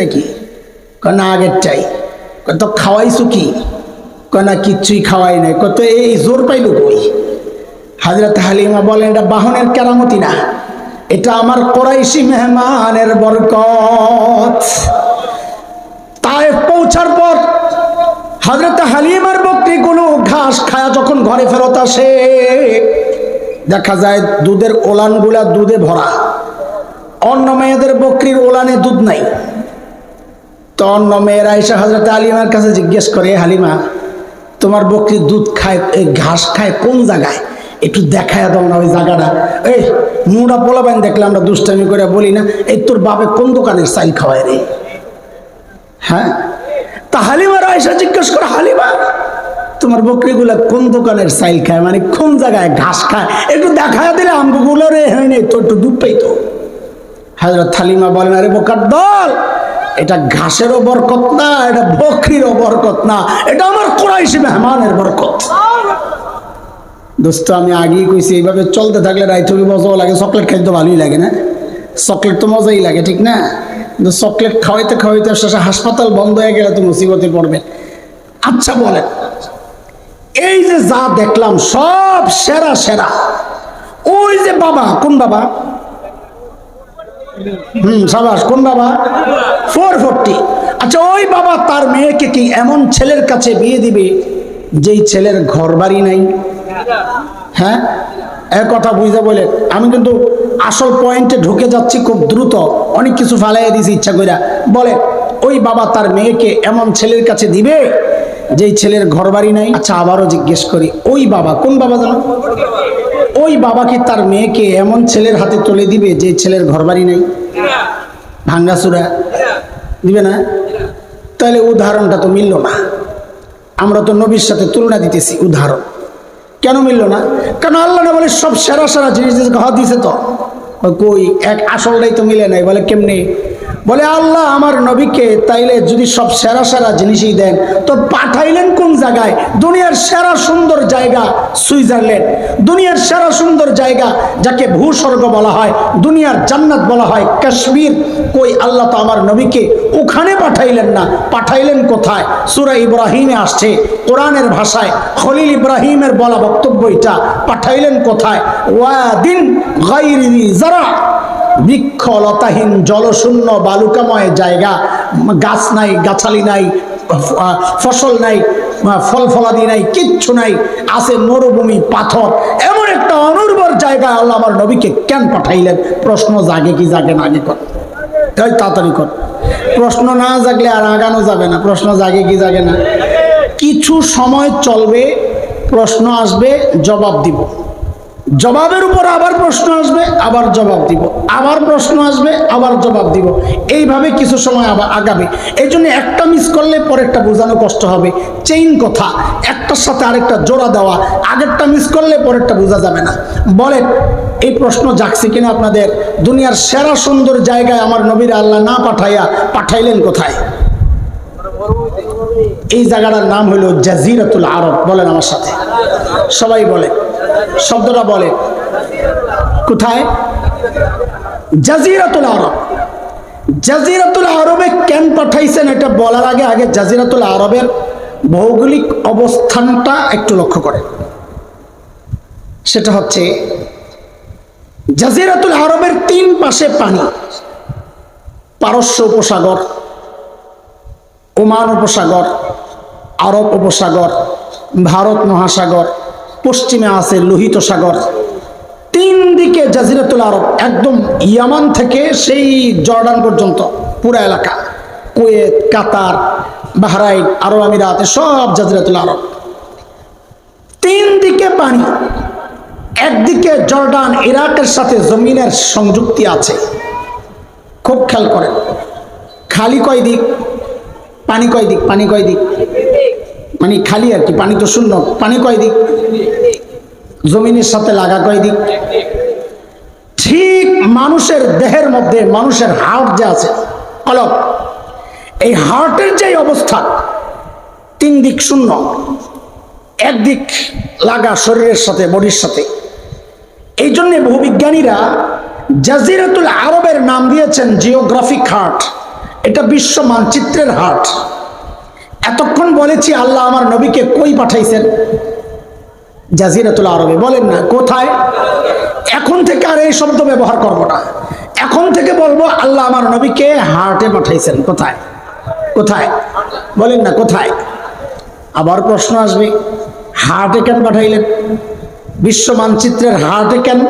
নাকি? আগের চাই কত খাওয়াইছো কি? কিচ্ছুই খাওয়াই নাই। কত এই জোর পাইল হাজরত হালিমা বলেন, এটা বাহনের কেরামতি না। এটা আমার মেহমানের বরকত। পৌঁছার পর হাজরত হালিমার বকরিগুলো ঘাস খায়া যখন ঘরে ফেরত আসে, দেখা যায় দুধের ওলানগুলা দুধে ভরা। অন্য মেয়েদের বকরির ওলানে দুধ নাই। তো অন্য মেয়েরা এসে হজরত আলিমার কাছে জিজ্ঞেস করে হালিমা, তোমার বকরি দুধ খায় এই ঘাস খায় কোন জায়গায়? একটু দেখায় দাও না ওই জায়গাটা। এই, মুড়া পোলাবেন দেখলে আমরা দুষ্টামি করে বলি না, এই তোর বাপে কোন দোকানের চাইল খাওয়ায় রে? হ্যাঁ? তা হালিমারা এসে জিজ্ঞেস করে, হালিমা, তোমার বকরিগুলা কোন দোকানের চাইল খায়? মানে কোন জায়গায় ঘাস খায়? একটু দেখায় দিলে আমগুলো রে হ্যাঁ নেই তো একটু দুধ পাইতো। হাজরত হালিমা বলেন, আরে বোকার দল, এটা ঘাসেরও বরকত না, এটা বকরিরও বরকত না, এটা আমার কোরাইশি মেহমানের বরকত। দোস্ত, আমি আগেই কইছি, এইভাবে চলতে থাকলে রাইথবি মজাও লাগে, চকলেট খাইতে তো ভালোই লাগে না? চকলেট তো মজাই লাগে, ঠিক না? কিন্তু চকলেট খাওয়াইতে খাওয়াইতে শেষে হাসপাতাল বন্ধ হয়ে গেলে তো মুসিবতে পড়বে। আচ্ছা বলেন, এই যে যা দেখলাম সব সেরা সেরা, ওই যে বাবা, কোন বাবা? হুম, সাবাস, কোন বাবা? ফোর ফোরটি আচ্ছা ওই বাবা তার মেয়েকে কি এমন ছেলের কাছে বিয়ে দিবে যেই ছেলের ঘর বাড়ি নাই? হ্যাঁ? এক কথা বুঝতে বলে, আমি কিন্তু আসল পয়েন্টে ঢুকে যাচ্ছি খুব দ্রুত, অনেক কিছু ফালাইয়া দিয়েছি, ইচ্ছা কইরা। বলে, ওই বাবা তার মেয়েকে এমন ছেলের কাছে দিবে যেই ছেলের ঘর বাড়ি নাই? আচ্ছা আবারও জিজ্ঞেস করি, ওই বাবা কোন বাবা জানো? ওই বাবা কি তার মেয়েকে এমন ছেলের হাতে তুলে দিবে যে ছেলের ঘর বাড়ি নাই ভাঙ্গাচুরা দিবে না? তাহলে উদাহরণটা তো মিলল না। আমরা তো নবীর সাথে তুলনা দিতেছি উদাহরণ। কেন মিলল না? কারণ আল্লাহ না বলে সব সেরা সেরা জিনিস ঘর দিছে তো। কই, এক আসলটাই তো মিলে নাই। বলে কেমনি? বলে, আল্লাহ আমার নবীকে তাইলে যদি সব সেরা সেরা জিনিসই দেন, তো পাঠাইলেন কোন জায়গায়? দুনিয়ার সেরা সুন্দর জায়গা সুইজারল্যান্ড। দুনিয়ার সেরা সুন্দর জায়গা যাকে ভূস্বর্গ বলা হয়, দুনিয়ার জান্নাত বলা হয়, কাশ্মীর। কই, আল্লাহ তো আমার নবীকে ওখানে পাঠাইলেন না। পাঠাইলেন কোথায়? সুরা ইব্রাহিমে আসছে, কোরআনের ভাষায়। খলিল ইব্রাহিমের বলা বক্তব্য এটা। পাঠাইলেন কোথায়? ওয়াদিন গাইরি যারা বৃক্ষলতাহীন জলশূন্য বালুকাময় জায়গা। গাছ নাই, গাছালি নাই ফসল নাই ফল ফলাদি নাই, কিচ্ছু নাই। আছে মরুভূমি, পাথর। এমন একটা অনুর্বর জায়গায় আল্লাহ আমার নবীকে কেন পাঠাইলেন? প্রশ্ন জাগে কি জাগে না আগে কর। এই তাড়াতাড়ি কর। প্রশ্ন না জাগলে আর আগানো যাবে না। প্রশ্ন জাগে কি জাগে না? কিছু সময় চলবে, প্রশ্ন আসবে, জবাব দিব। জবাবের উপর আবার প্রশ্ন আসবে, আবার জবাব দিব। আবার প্রশ্ন আসবে, আবার জবাব দিব। এইভাবে কিছু সময় আবার আগাবে। এই জন্য একটা মিস করলে পরেরটা বোঝানো কষ্ট হবে। চেইন কথা, একটার সাথে আরেকটা জোড়া দেওয়া, আগেরটা মিস করলে পরেরটা বোঝা যাবে না। বলেন, এই প্রশ্ন জাগছে কিনা আপনাদের? দুনিয়ার সেরা সুন্দর জায়গায় আমার নবীর আল্লাহ না পাঠাইয়া পাঠাইলেন কোথায়? এই জায়গাটার নাম হলো জাজিরাতুল আরব, বলেন আমার সাথে। সবাই বলে শব্দটা বলে। কোথায়? জাজিরাতুল আরব। জাজিরাতুল আরবে কেন পাঠাইছেন এটা বলার আগে আগে জাজিরাতুল আরবের ভৌগোলিক অবস্থানটা একটু লক্ষ্য করে। সেটা হচ্ছে, জাজিরাতুল আরবের তিন পাশে পানি, পারস্য উপসাগর, ওমান উপসাগর, আরব উপসাগর, ভারত মহাসাগর পশ্চিমে আছে লোহিত সাগর। তিন দিকে জাজিরাতুল আরব, একদম ইয়ামান থেকে সেই জর্ডান পর্যন্ত, পুরো এলাকা। কুয়েত, কাতার, বাহরাইন, আরব আমিরাত, সব জাজিরাতুল আরব। তিন দিকে পানি, একদিকে জর্ডান, ইরাকের সাথে জমিনের সংযুক্তি আছে। খুব খেয়াল করেন। খালি কয় দিক পানি কয় দিক পানি কয় দিক মানে খালি আর কি, পানি তো শূন্য। পানি কয় দিক? জমিনের সাথে লাগা কয় দিক? ঠিক মানুষের দেহের মধ্যে মানুষের হার্ট যে আছে অলক এই হার্টের যে অবস্থা, তিন দিক শূন্য একদিক লাগা শরীরের সাথে বডির সাথে। এই জন্যে বহু ভূবিজ্ঞানীরা জাজিরাতুল আরবের নাম দিয়েছেন জিওগ্রাফিক হার্ট এটা বিশ্ব মানচিত্রের হাট এতক্ষণ বলেছি আল্লাহ আমার নবীকে কই পাঠাইছেন? জাজিরাতুল আরবে, বলেন না, কোথায়? এখন থেকে আর এই শব্দ ব্যবহার করব না। এখন থেকে বলব আল্লাহ আমার নবীকে হার্টে পাঠাইছেন, কোথায়? কোথায়? বলেন না, কোথায়? আবার প্রশ্ন আসবে, হার্টে কেন পাঠাইলেন? বিশ্ব মানচিত্রের হার্টে কেন?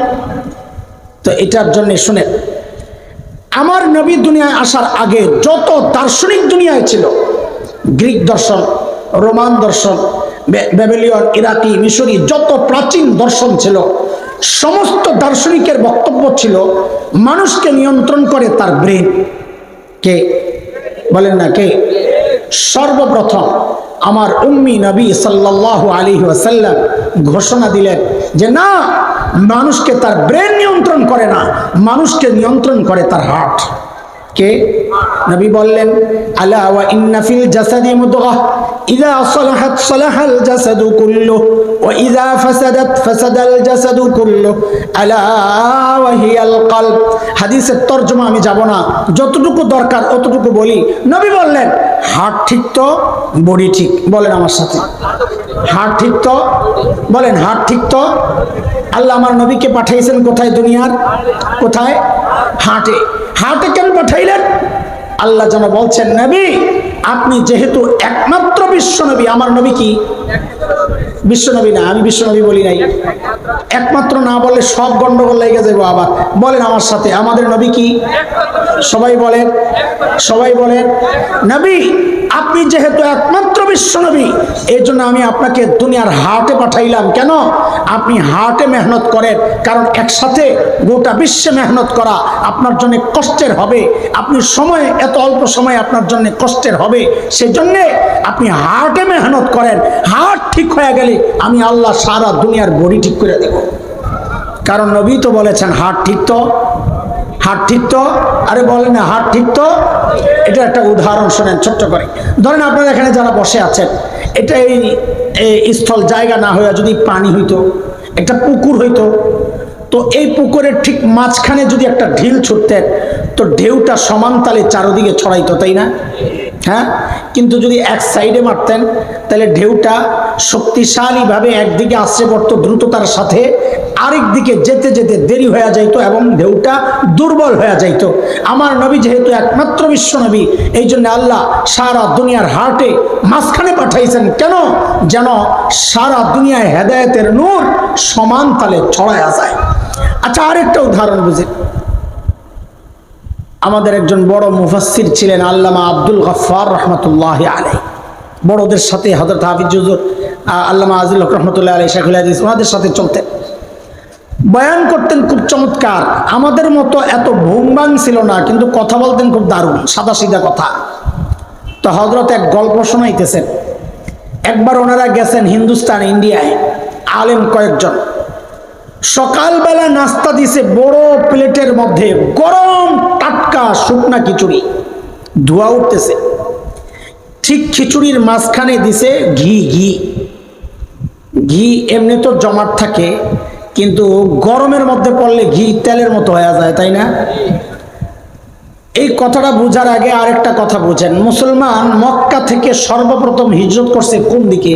তো এটার জন্য শুনে আমার নবী দুনিয়ায় আসার আগে যত দার্শনিক দুনিয়ায় ছিল গ্রিক দর্শন, রোমান দর্শন ব্যাবিলিয়ন ইরাকি, মিশরি, যত প্রাচীন দর্শন ছিল, সমস্ত দার্শনিকের বক্তব্য ছিল, মানুষকে নিয়ন্ত্রণ করে তার ব্রেন। কে? বলেন না, কে? সর্বপ্রথম আমার উম্মি নবী সাল্লাল্লাহু আলাইহি ওয়াসাল্লাম ঘোষণা দিলেন যে না, মানুষকে তার ব্রেন নিয়ন্ত্রণ করে না, মানুষকে নিয়ন্ত্রণ করে তার হার্ট। কে? নবী বললেন, আলা ওয়া ইন্না ফিল জাসাদি মুদগাহ ইযা সালাহাত সালাহাল জাসাদু কুল্লু, ওয়া ইযা ফাসাদাত ফাসাদাল জাসাদু কুল্লু। আলা ওয়া হিয়াল কলব। হাদিসের তরজমা আমি যাব না। যতটুকু দরকার অতটুকু বলি। নবী বললেন হার্ট ঠিক তো, বডি ঠিক। বলেন আমার সাথে। হার্ট ঠিক তো? বলেন হার্ট ঠিক তো? আল্লাহ আমার নবীকে পাঠাইছেন কোথায় দুনিয়ার? কোথায়? হার্টে হার্টে কেন পাঠাইলেন? আল্লাহ যেন বলছেন, নবী, আপনি যেহেতু একমাত্র বিশ্বনবী আমার নবী কি? বিশ্বনবী না, আমি বিশ্বনবী বলি নাই। একমাত্র না বলে সব গণ্ডগোল লেগে যাব আবার। বলেন আমার সাথে, আমাদের নবী কি? সবাই বলেন সবাই বলেন, নবী, আপনি যেহেতু একমাত্র বিশ্ব নবী এই জন্য আমি আপনাকে দুনিয়ার হাটে পাঠাইলাম। কেন? আপনি হাটে মেহনত করেন, কারণ একসাথে গোটা বিশ্বে মেহনত করা আপনার জন্য কষ্টের হবে। আপনি সময়, এত অল্প সময় আপনার জন্য কষ্টের হবে। সেজন্যে আপনি হার্টে মেহনত করেন। হার্ট ঠিক হয়ে গেলে আমি আল্লাহ সারা দুনিয়ার বডি ঠিক করে দেব। কারণ নবী তো বলেছেন হার্ট ঠিক তো? হাট ঠিক তো? আরে বলেন না, হাট ঠিক তো? এটা একটা উদাহরণ শোনেন, ছোট্ট করে। ধরেন আপনারা এখানে যারা বসে আছেন, এটা এই স্থল জায়গা না হয়ে যদি পানি হইতো, একটা পুকুর হইতো, তো এই পুকুরের ঠিক মাঝখানে যদি একটা ঢিল ছুটতেন, তো ঢেউটা সমান তালে চারোদিকে ছড়াইতো, তাই না? হ্যাঁ? কিন্তু যদি এক সাইডে মারতেন, তাহলে ঢেউটা শক্তিশালীভাবে একদিকে আসছে পড়তো দ্রুততার সাথে আরেক দিকে যেতে যেতে দেরি হয়ে যাইতো এবং ঢেউটা দুর্বল হয়ে যাইতো। আমার নবী যেহেতু একমাত্র বিশ্ব নবী, এই জন্য আল্লাহ সারা দুনিয়ার হার্টে মাঝখানে পাঠাইছেন। কেন? যেন সারা দুনিয়ায় হেদায়েতের নূর সমান তালে ছড়ায়া যায়। আচ্ছা আরেকটা উদাহরণ বুঝি। আমাদের একজন বড় মুফাসসির ছিলেন আল্লামা আব্দুল গফার রহমতুল্লাহ আলাই বড়দের সাথে হজরত হাফিজ জুজুর আল্লামা আজিল রহমতুল্লাহ আলাই শেখুল হাদিস, ওনাদের সাথে চলতেন। বয়ান করতেন খুব চমৎকার। আমাদের মতো এত ভুমবাং ছিল না, কিন্তু কথা বলতেন খুব দারুণ সাদা সিধা কথা। তো হজরত এক গল্প শোনাইতেছেন। একবার ওনারা গেছেন হিন্দুস্তান, ইন্ডিয়ায়, আলেম কয়েকজন। সকালবেলা নাস্তা দিছে বড় প্লেটের মধ্যে গরম টাটকা শুকনা খিচুড়ি। ধোয়া উঠতেছে। ঠিক খিচুড়ির মাঝখানে দিছে ঘি ঘি। ঘি এমনি তো জমাট থাকে কিন্তু গরমের মধ্যে পড়লে ঘি তেলের মতো হয়ে যায়, তাই না? এই কথাটা বোঝার আগে আরেকটা কথা বুঝেন। মুসলমান মক্কা থেকে সর্বপ্রথম হিজরত করছে কোন দিকে?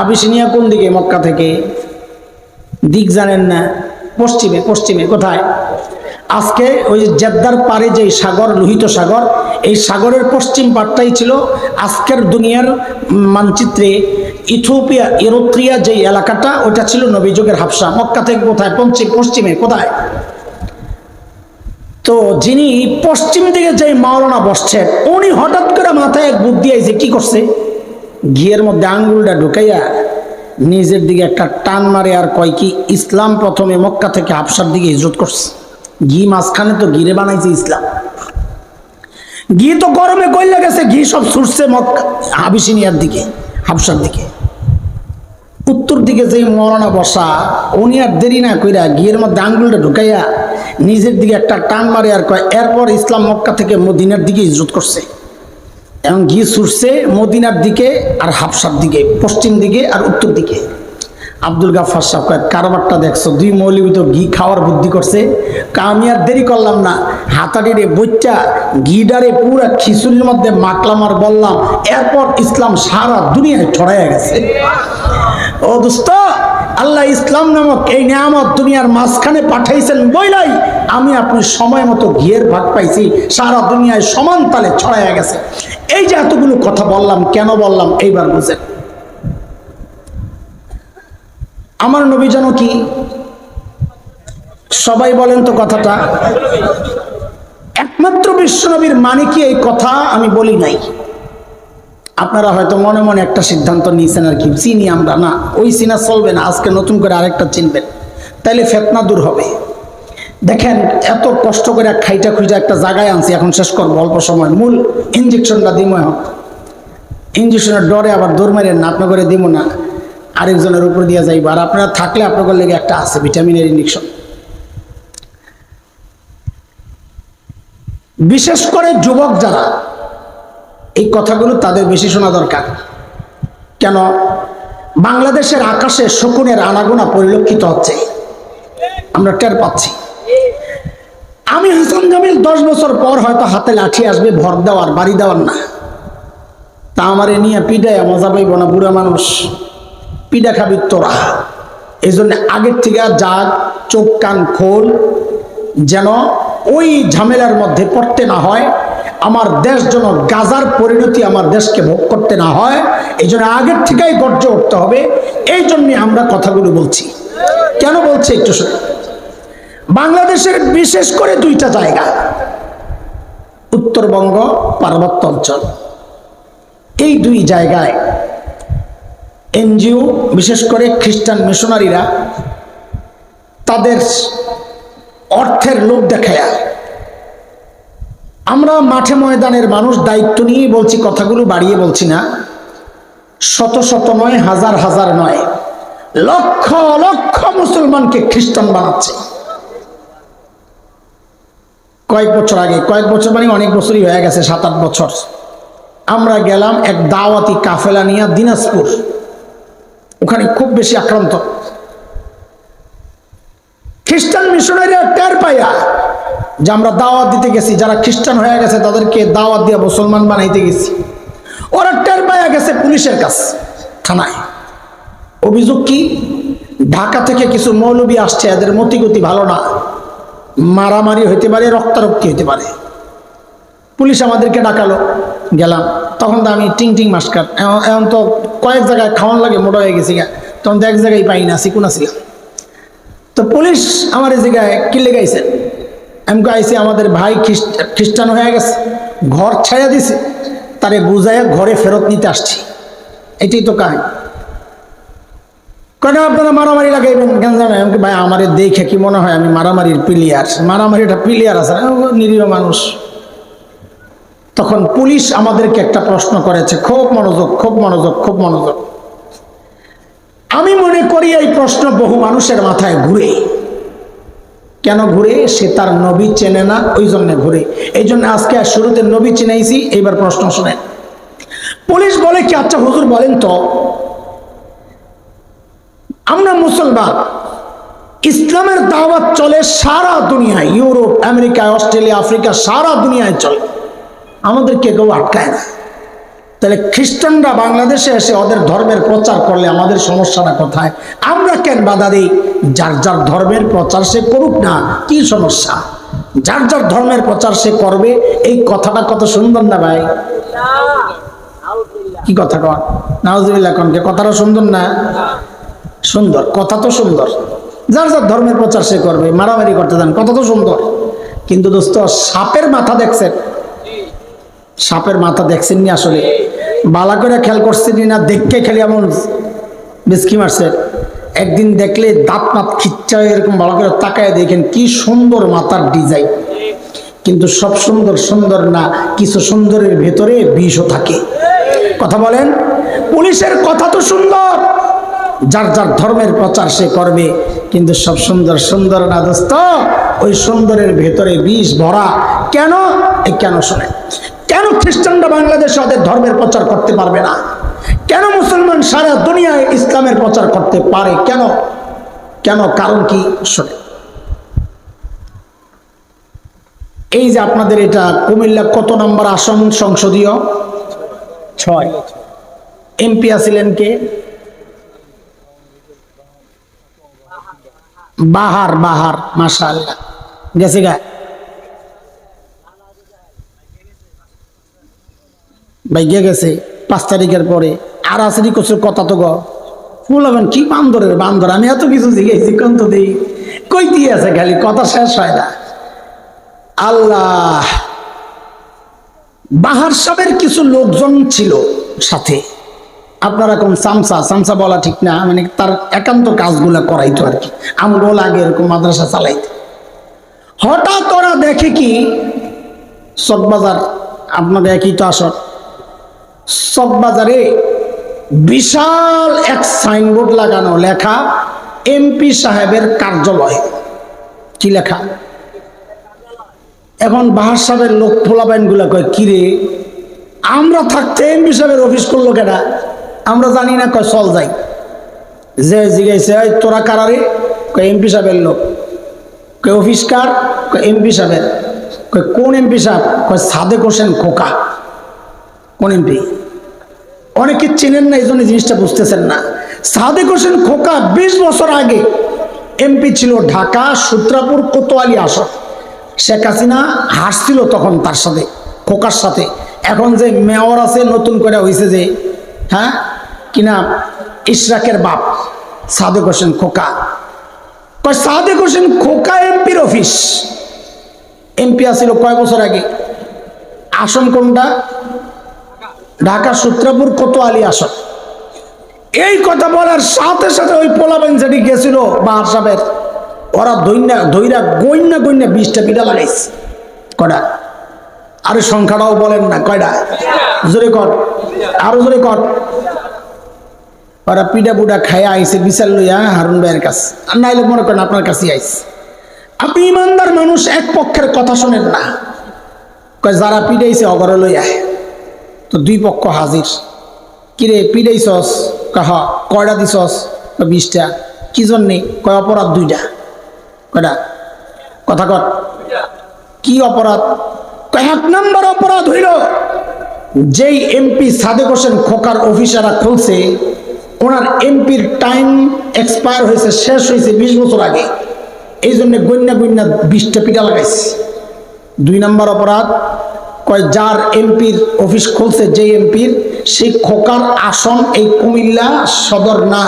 আবিসিনিয়া কোন দিকে মক্কা থেকে? দিক জানেন না। পশ্চিমে পশ্চিমে, কোথায়? আজকে ওই জেদ্দার পারে যে সাগর, লোহিত সাগর, এই সাগরের পশ্চিম পাটটাই ছিল আজকের দুনিয়ার মানচিত্রে ইথোপিয়া ইরোত্রিয়া যে এলাকাটা ওটা ছিল নবীযুগের হাফসা। মক্কা থেকে কোথায়? পশ্চিম, পশ্চিমে কোথায়? তো যিনি পশ্চিম দিকে যে মাওলানা বসছেন, উনি হঠাৎ করে মাথায় এক বুদ্ধি আইছে, কি করছে? ঘিয়ের মধ্যে আঙ্গুলটা ঢুকাইয়া নিজের দিকে একটা টান মারে আর কয় কি, ইসলাম প্রথমে মক্কা থেকে হাফসার দিকে হিজরত করছে। ঘি মাঝখানে তো ঘিরে বানাইছে ইসলাম। ঘি তো গরমে কইলে গেছে, ঘি সব ছুটছে মক্কা আবিসিনিয়ার দিকে, হাফসার দিকে। উত্তর দিকে যেই মরনা বসা উনি আর দেরি না কইরা গিয়ের মধ্যে আঙ্গুলটা ঢুকাইয়া নিজের দিকে একটা টান মারে আর কয় এরপর ইসলাম মক্কা থেকে মদিনার দিকে হিজরত করছে। এবং ঘি ছুটছে মদিনার দিকে আর হাফসার দিকে পশ্চিম দিকে আর উত্তর দিকে। আব্দুল গাফার কয়, কারবারটা দেখছ? দুই মৌলবী তো ঘি খাওয়ার বুদ্ধি করছে। আমি আর দেরি করলাম না। হাতাড়িরে বইটা ঘিডারে পুরা খিচুড়ির মধ্যে মাখলাম আর বললাম এরপর ইসলাম সারা দুনিয়ায় ছড়াইয়া গেছে। ও দোস্ত, আল্লাহ ইসলাম নামক এই নিয়ামত দুনিয়ার মাঝখানে পাঠাইছেন বইলাই, আমি আপনি সময় মতো ঘিয়ের ভাগ পাইছি, সারা দুনিয়ায় সমান তালে ছড়াইয়া গেছে। এই যে এতগুলো কথা বললাম, কেন বললাম, এইবার বুঝেন। আমার নবী যেন কি? সবাই বলেন তো কথাটা। একমাত্র বিশ্বনবীর মানে কি এই কথা আমি বলি নাই? আপনারা হয়তো মনে মনে একটা সিদ্ধান্ত নিয়েছেন আর কি, চিনি আমরা না, ওই চিনা চলবে না, আজকে নতুন করে আরেকটা চিনবেন। তাইলে ফেতনা দূর হবে। দেখেন, এত কষ্ট করে খাইটা খুঁজে একটা জায়গায় আনছি, এখন শেষ করব অল্প সময় মূল ইঞ্জেকশনটা দিব এখন। ইঞ্জেকশনের ডরে আবার দৌড় মারেন না আপনার করে দিব না। আরেকজনের উপর দিয়ে যাইব। আর আপনারা থাকলে আপনাদের লেগে একটা আছে, ভিটামিনের ইঞ্জেকশন বিশেষ করে যুবক যারা এই কথাগুলো তাদের বেশি শোনা দরকার। কেন? বাংলাদেশের আকাশে শকুনের আনাগোনা পরিলক্ষিত হচ্ছে। আমরা টের পাচ্ছি। আমি হাসান জামিল দশ বছর পর হয়তো হাতে লাঠি আসবে, ভর দেওয়ার, বাড়ি দেওয়ার না। তা আমারে নিয়ে পিডায় মজা পাইব না বুড়া মানুষ। পিডা খাবি তোরা। এই জন্য আগের থেকে যা চোখ, কান, খোল যেন ওই ঝামেলার মধ্যে পড়তে না হয়। আমার দেশ যেন গাজার পরিণতি আমার দেশকে ভোগ করতে না হয় এই জন্য আগের থেকেই গর্জে উঠতে হবে। এই জন্যে আমরা কথাগুলো বলছি। কেন বলছি একটু বাংলাদেশের বিশেষ করে দুইটা জায়গা, উত্তরবঙ্গ পার্বত্য অঞ্চল। এই দুই জায়গায় এনজিও, বিশেষ করে খ্রিস্টান মিশনারিরা, তাদের অর্থের লোভ দেখায়। আমরা মাঠে ময়দানের মানুষ দায়িত্ব নিয়ে বলছি, কথাগুলো বাড়িয়ে বলছি না। শত শত নয়, হাজার হাজার নয়। লক্ষ লক্ষ মুসলমানকে খ্রিস্টান বানাচ্ছে। কয়েক বছর আগে, কয়েক বছর মানে অনেক বছরই হয়ে গেছে, সাত আট বছর। আমরা গেলাম এক দাওয়াতি কাফেলা নিয়ে দিনাজপুর। ওখানে খুব বেশি আক্রান্ত। খ্রিস্টান মিশনারিরা টের পাইয়া যে আমরা দাওয়াত দিতে গেছি, যারা খ্রিস্টান হয়ে গেছে, তাদেরকে দাওয়াত দিয়ে মুসলমান বানাইতে গেছি। ওরা টের পাইয়া গেছে পুলিশের কাছে, থানায়। অভিযোগ কি? ঢাকা থেকে কিছু মৌলবি আসছে, এদের মতিগতি ভালো না। মারামারি হইতে পারে, রক্তারক্তি হইতে পারে। পুলিশ আমাদেরকে ডাকালো, গেলাম। তখন তো আমি টিং টিং মাস্কার এখন তো কয়েক জায়গায় খাওয়ান লাগে, মোটা হয়ে গেছি তখন তো এক জায়গায় পাই না, চিকুন আসিলাম তো পুলিশ আমার এই জায়গায় কি লেগাইছে। আমি আইসি আমাদের ভাই খ্রিস্ট খ্রিস্টান হয়ে গেছে। ঘর ছায়া দিছে। তারে বুঝাইয়া ঘরে ফেরত নিতে আসছি। এটাই তো কাহিনী। কেন আপনারা মারামারি লাগাইবেন কেন জানেন? ভাই, আমার দেখে কি মনে হয় আমি মারামারির প্লেয়ার মারামারিটা প্লেয়ার আছে নিরীহ মানুষ। তখন পুলিশ আমাদেরকে একটা প্রশ্ন করেছে, খুব মনোযোগ খুব মনোযোগ খুব মনোযোগ। আমি মনে করি এই প্রশ্ন বহু মানুষের মাথায় ঘুরে। কেন ঘুরে? সে তার নবী চেনে না ওই জন্য ঘুরে। এই জন্য আজকে আর শুরুতে নবী চিনাইছি, এইবার প্রশ্ন শুনেন। পুলিশ বলে কি আচ্ছা হুজুর বলেন তো, আমরা মুসলমান, ইসলামের দাওয়াত চলে সারা দুনিয়ায়, ইউরোপ, আমেরিকা, অস্ট্রেলিয়া, আফ্রিকা, সারা দুনিয়ায় চলে। আমাদেরকে কেউ আটকায় না। তাহলে খ্রিস্টানরা বাংলাদেশে এসে ওদের ধর্মের প্রচার করলে আমাদের সমস্যাটা কোথায়? আমরা কেন বাধা দিই? যার যার ধর্মের প্রচার সে করুক না, কি সমস্যা? যার যার ধর্মের প্রচার সে করবে, এই কথাটা কত সুন্দর না ভাই? কি কথা কন? নাউজুবিল্লাহ কনকে কথাটা সুন্দর না? সুন্দর, কথা তো সুন্দর। যার যার ধর্মের প্রচার সে করবে, মারামারি করতে দেন, কথা তো সুন্দর। কিন্তু দোস্ত, সাপের মাথা দেখছেন? সাপের মাথা দেখছেন নি আসলে? বালা করে খেয়াল করছেন না দেখকে খেলে এমন বিস্কি মারছে। একদিন দেখলে দাঁত মাত খিচ্চা এরকম ভালো করে তাকায় দেখেন কি সুন্দর মাথার ডিজাইন। কিন্তু সব সুন্দর সুন্দর না, কিছু সুন্দরের ভেতরে বিষও থাকে। কথা বলেন, পুলিশের কথা তো সুন্দর, যার যার ধর্মের প্রচার সে করবে, কিন্তু সব সুন্দর সুন্দর না দোস্ত। ওই সুন্দরের ভেতরে বিষ ভরা। কেন? এই কেন শোনে? কেন খ্রিস্টানরা বাংলাদেশে ওদের ধর্মের প্রচার করতে পারবে না? কেন মুসলমান সারা দুনিয়ায় ইসলামের প্রচার করতে পারে? কেন? কেন? কারণ কি? শোনে। এই যে আপনাদের এটা কুমিল্লা কত নম্বর আসন সংসদীয়? ছয়। এমপি আছিলেন কে? বাহার বাহার মাশাল গেছে গা। ভাইয়া গেছে, পাঁচ তারিখের পরে। আর আসরি করছে কথা তো গো। কি বান্দরের বান্দর? আমি এত কিছু জিজ্ঞেসি কোন তো দিই। কই দিয়ে আছে খালি, কথা শেষ হয় না। আল্লাহ! বাহার সাহেবের কিছু লোকজন ছিল সাথে। আপনারা কোন সামসা? সামসা বলা ঠিক না মানে তার একান্ত কাজগুলা করাইতো আর কি। আমগুলো আগে এরকম মাদ্রাসা চালাইতো। হঠাৎ ওরা দেখে কি? চকবাজার আপনাদের একই তো আসর চকবাজারে বিশাল এক সাইনবোর্ড লাগানো লেখা, এমপি সাহেবের কার্যালয়। কি লেখা? এখন বাহার সাহেবের লোক ফোলাবাইনগুলো কয় কিরে আমরা থাকতে এমপি সাহেবের অফিস করল কেনা আমরা জানি না কয়, চল যাই। যে জিজ্ঞাসা, "এই তোরা কারারে কয়, এমপি সাহেবের লোক। কয় অফিস কার? এমপি সাহেবের। কয় কোন এমপি সাহেব? কয় সাদেক হোসেন খোকা। কোন এমপি অনেকে চেনেন না এই জন্য জিনিসটা বুঝতেছেন না। সাদেক হোসেন খোকা বিশ বছর আগে এমপি ছিল ঢাকা, সূত্রাপুর, কোতোয়ালি আসন শেখ হাসিনা হাসছিল তখন তার সাথে, খোকার সাথে। এখন যে মেয়র আছে, নতুন করে হয়েছে যে হ্যাঁ? কিনা ইশরাকের বাপ, সাদেক হোসেন খোকা। সাদেক হোসেন খোকা অফিস এমপি আসছিল কয় বছর আগে? আসন কোনটা? ঢাকা সূত্রাপুর কোতোয়ালি আসন। এই কথা বলার সাথে সাথে ওই পোলাবেন যেটি গেছিল বাহার সাহেবের। ওরা দৈন্যা, দৈরা গইন্যা গইন্যা বিশটা পিঠা লাগাইছে কটা আরে সংখ্যাটাও বলেন না, কয়টা? জোরে কর, আরও জোরে কর। ওরা পিঠা পুটা খাইয়া আইসে বিচার লইয়া হারুন ভাইয়ের কাছে। আর নাইলে মনে করেন আপনার কাছে আইসে আপনি ইমানদার মানুষ, এক পক্ষের কথা শোনেন না। কয়, যারা পিটাইছে অগর লইয়া তো দুই পক্ষ হাজির। কিরে পিটাইছস কহ কয়টা দিছস? বিশটা। কি জন্যে? কয়, অপরাধ দুইটা কয়টা কথা কর। কি অপরাধ? এক নম্বর অপরাধ হইল, যেই এমপি সাদেক হোসেন খোকার অফিসাররা খুলছে, ওনার এমপির টাইম এক্সপায়ার হয়েছে, শেষ হয়েছে বিশ বছর আগে। এই জন্য গন্যা গন্যা বিশটা পিঠা লাগাইছে। দুই নম্বর অপরাধ, কয় যার এমপির অফিস খুলছে যে এমপির, সেই খোকার আসন এই কুমিল্লা সদর না,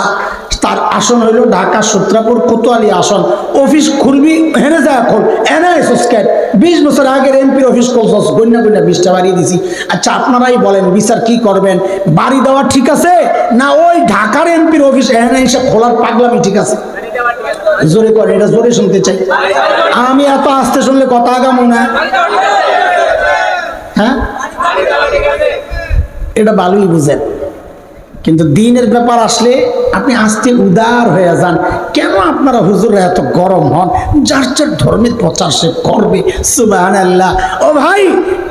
তার আসন হইল ঢাকা সূত্রাপুর কোতোয়ালি আসন। অফিস খুলবি হেনে যায় খোল এনে আইসস কেন? বিশ বছর আগের এমপির অফিস খুলছস গন্যা গন্যা বিশটা বাড়িয়ে দিছি। আচ্ছা আপনারাই বলেন, বিচার কি করবেন? বাড়ি দেওয়া ঠিক আছে? না ওই ঢাকার এমপির অফিস এনে এসে খোলার পাগলামি ঠিক আছে? জোরে করে, এটা জোরে শুনতে চাই। আমি এত আস্তে শুনলে কথা আগামো না। হ্যাঁ? এটা ভালোই বুঝেন। কিন্তু দিনের ব্যাপার আসলে আপনি আস্তে উদার হয়ে যান। কেন আপনারা হুজুর এত গরম হন? যার যার ধর্মের প্রচার সে করবে। সুবাহান আল্লাহ ও ভাই,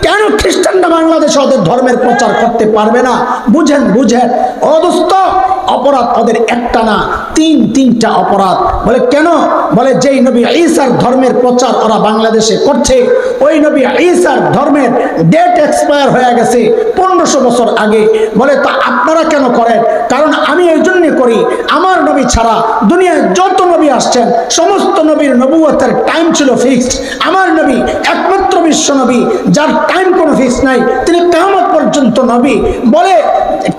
কেন খ্রিস্টানরা বাংলাদেশে ওদের ধর্মের প্রচার করতে পারবে না? বুঝেন বুঝেন। অদস্ত অপরাধ ওদের একটা না, তিন, তিনটা অপরাধ। বলে কেন? বলে যেই নবী ঈসার ধর্মের প্রচার ওরা বাংলাদেশে করছে, ওই নবী ঈসার ধর্মের ডেট এক্সপায়ার হয়ে গেছে পনেরোশো বছর আগে। বলে তা আপনারা কেন করেন? কারণ আমি এই জন্য করি আমার নবী ছাড়া দুনিয়ায় যত নবী আসছেন, সমস্ত নবীর নবুয়তের টাইম ছিল ফিক্সড আমার নবী, একমাত্র বিশ্ব নবী, যার টাইম কোনো ফিক্স নাই। তিনি কেমন পর্যন্ত নবী। বলে,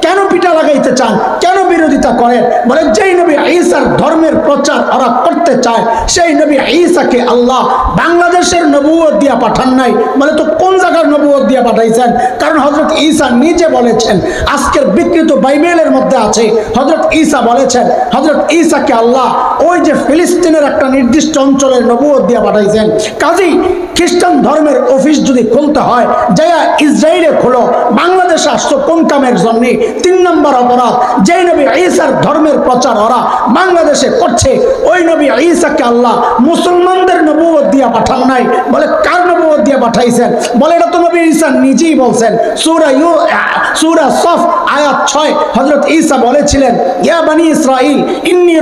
কেন পিঠা লাগাইতে চান? কেন বিরোধিতা করেন? বলে, যেই নবী ঈসার ধর্মের প্রচার ওরা করতে চায়, সেই নবী ঈসাকে আল্লাহ বাংলাদেশের নবুয়ত দিয়া পাঠান নাই। বলে, তো কোন জায়গার নবুয়ত দিয়া পাঠাইছেন? কারণ হজরত ঈসা নিজে বলেছেন, আজকের বিকৃত বাইবেলের মধ্যে আছে হজরত ঈসা বলেছেন হজরত ঈসাকে আল্লাহ ওই যে ফিলিস্তিনের একটা নির্দিষ্ট অঞ্চলের নবুয়ত দিয়া পাঠাইছেন। কাজেই খ্রিস্টান ধর্মের অফিস যদি খুলতে হয়, যাইয়া ইসরায়েলে খোলো, বাংলাদেশে আসতো কোন কামের জন্য? তিন নম্বর অপরাধ, যেই নবী ঈসার ধর্মের প্রচার ওরা বাংলাদেশে করছে, ওই নবী ঈসাকে আল্লাহ মুসলমানদের নবুয়ত দিয়া পাঠান নাই। বলে, কার নবুয়ত দিয়া পাঠাইছেন? বলে, এটা তো নবী ঈসা নিজেই বলছেন। সূরা ইউ সূরা সফ, আয়াত 6 হযরত ঈসা বলেছিলেন, ইয়া বনি ইসরাইল ইন্নী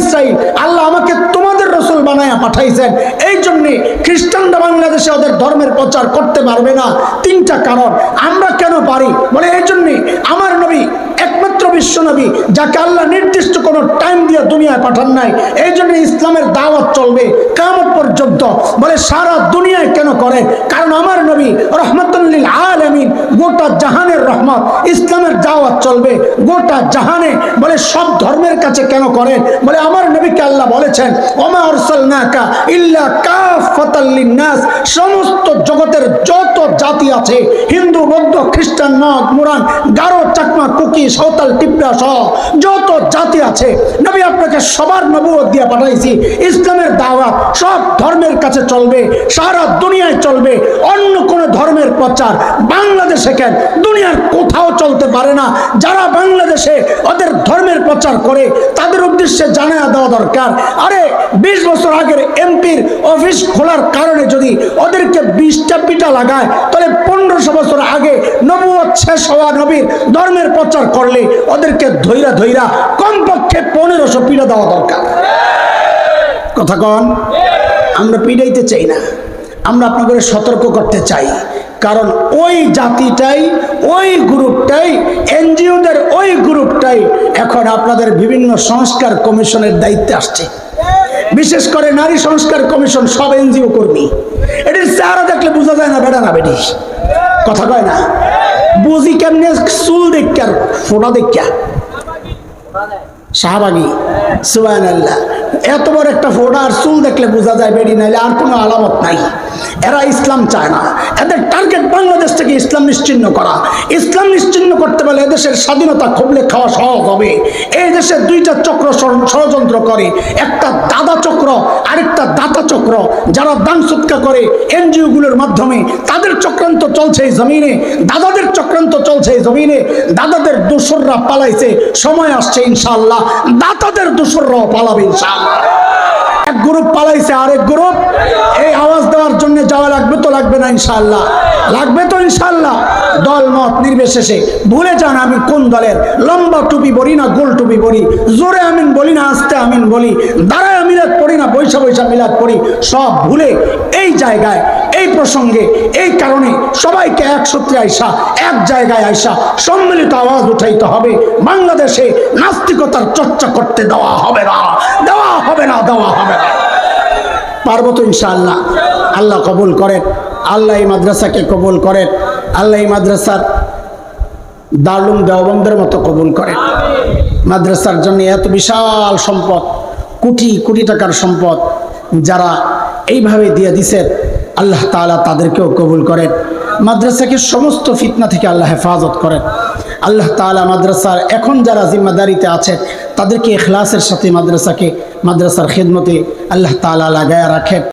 ইসরাইল আল্লাহ আমাকে তোমাদের রাসূল বানায়া পাঠাইছেন। এই জন্য খ্রিস্টানরা বাংলাদেশে ওদের ধর্মের প্রচার করতে পারবে না। তিনটা কারণ। আমরা কেন পারি? বলে এই জন্য আমার নবী, একমাত্র বিশ্ব নবী, যাকে আল্লাহ নির্দিষ্ট কোনো টাইম দিয়ে দুনিয়ায় পাঠান নাই, এই জন্য ইসলামের দাওয়াত চলবে কামত পর্যন্ত। বলে সারা দুনিয়ায় কেন করে কারণ আমার নবী রহমতুল্লিল আলমিন গোটা জাহানের রহমত ইসলামের দাওয়াত চলবে, গোটা জাহানে বলে সব ধর্মের কাছে কেন করেন? বলে আমার নবীকে আল্লাহ বলেছেন, ওমা ইল্লা নাস সমস্ত জগতের যত জাতি আছে, হিন্দু, বৌদ্ধ, খ্রিস্টান, মগ, মুরান, গারো, চাকমা, কুকি, সাঁওতাল টিপরা সহ যত জাতি আছে, নবী আপনাকে সবার নবুয়ত দিয়ে পাঠাইছি, ইসলামের দাওয়াত সব ধর্মের কাছে চলবে, সারা দুনিয়ায় চলবে, অন্য কোনো ধর্মের প্রচার বাংলাদেশে কেন, দুনিয়ার কোথাও চলতে পারে না। যারা বাংলাদেশে ওদের ধর্মের প্রচার করে, তাদের উদ্দেশ্যে জানা দেওয়া দরকার। আরে, বিশ বছর আগের এমপির অফিস খোলার কারণে যদি ওদেরকে বিশটা পিটা লাগায়, তাহলে পনেরোশো বছর আগে নবুয়ত শেষ হওয়া নবীর ধর্মের প্রচার করলে ওদেরকে ধৈরা ধৈরা কমপক্ষে পনেরোশো পিটা দেওয়া দরকার। কথা কন, আমরা পিড়াইতে চাই না। আমরা আপনাদের সতর্ক করতে চাই। কারণ ওই জাতিটাই, ওই গ্রুপটাই, এনজিওদের ওই গ্রুপটাই এখন আপনাদের বিভিন্ন সংস্কার কমিশনের দায়িত্বে আসছে। বিশেষ করে নারী সংস্কার কমিশন সব এনজিও কর্মী। এটির চেহারা দেখলে বোঝা যায় না, বেড়া না বেটি। কথা কয় না? বুঝি কেমনে চুল দেখা ফোটা দেখা শাহবাগি সুবান আল্লাহ এত বড় একটা ফোটা আর চুল দেখলে বোঝা যায় বেরি নাইলে আর কোনো আলামত নাই। এরা ইসলাম চায় না। এদের বাংলাদেশ থেকে ইসলাম নিশ্চিন্ন করা। ইসলাম নিশ্চিন্ন করতে পারলে এদেশের স্বাধীনতা খুবলে খাওয়া সহজ হবে। এই দেশে দুইটা চক্র ষড়যন্ত্র করে। একটা দাদা চক্র, আরেকটা দাতা চক্র। যারা দান সুৎকা করে এনজিওগুলোর মাধ্যমে, তাদের চক্রান্ত চলছে এই জমিনে, দাদাদের চক্রান্ত চলছে এই জমিনে। দাদাদের দোসররা পালাইছে, সময় আসছে ইনশাল্লাহ দাতাদের দোসররাও পালাবে ইনশাআল্লাহ। এক গ্রুপ পালাইছে আরেক গ্রুপ, এই আওয়াজ দেওয়ার জন্য যাওয়া লাগবে তো লাগবে না ইনশাল্লাহ লাগবে তো ইনশাল্লাহ দল মত নির্বিশেষে। ভুলে যান আমি কোন দলের। লম্বা টুপি বলি না, গোল টুপি বলি জোরে আমিন বলি না, আস্তে আমিন বলি। দাঁড়ায় মিলাদ পড়ি না, বৈশা বৈশা মিলাদ পড়ি। সব ভুলে এই জায়গায় এই প্রসঙ্গে, এই কারণে সবাইকে এক সূত্রে আইসা, এক জায়গায় আইসা সম্মিলিত আওয়াজ উঠাইতে হবে। বাংলাদেশে নাস্তিকতার চর্চা করতে দেওয়া হবে না, দেওয়া হবে না, দেওয়া হবে না। পারব তো ইনশাআল্লাহ। আল্লাহ কবুল করেন, আল্লাহ এই মাদ্রাসাকে কবুল করেন, আল্লাহ এই মাদ্রাসার দারুম দেওবন্দের মতো কবুল করেন। মাদ্রাসার জন্য এত বিশাল সম্পদ, কোটি কোটি টাকার সম্পদ যারা এইভাবে দিয়ে দিছেন আল্লাহ তালা তাদেরকেও কবুল করেন। মাদ্রাসাকে সমস্ত ফিতনা থেকে আল্লাহ হেফাজত করেন। আল্লাহ তালা মাদ্রাসার এখন যারা জিম্মাদারিতে আছে তাদেরকে এখলাসের সাথে মাদ্রাসাকে, মাদ্রাসার খেদমতে আল্লাহ তালা লাগায়া রাখেন।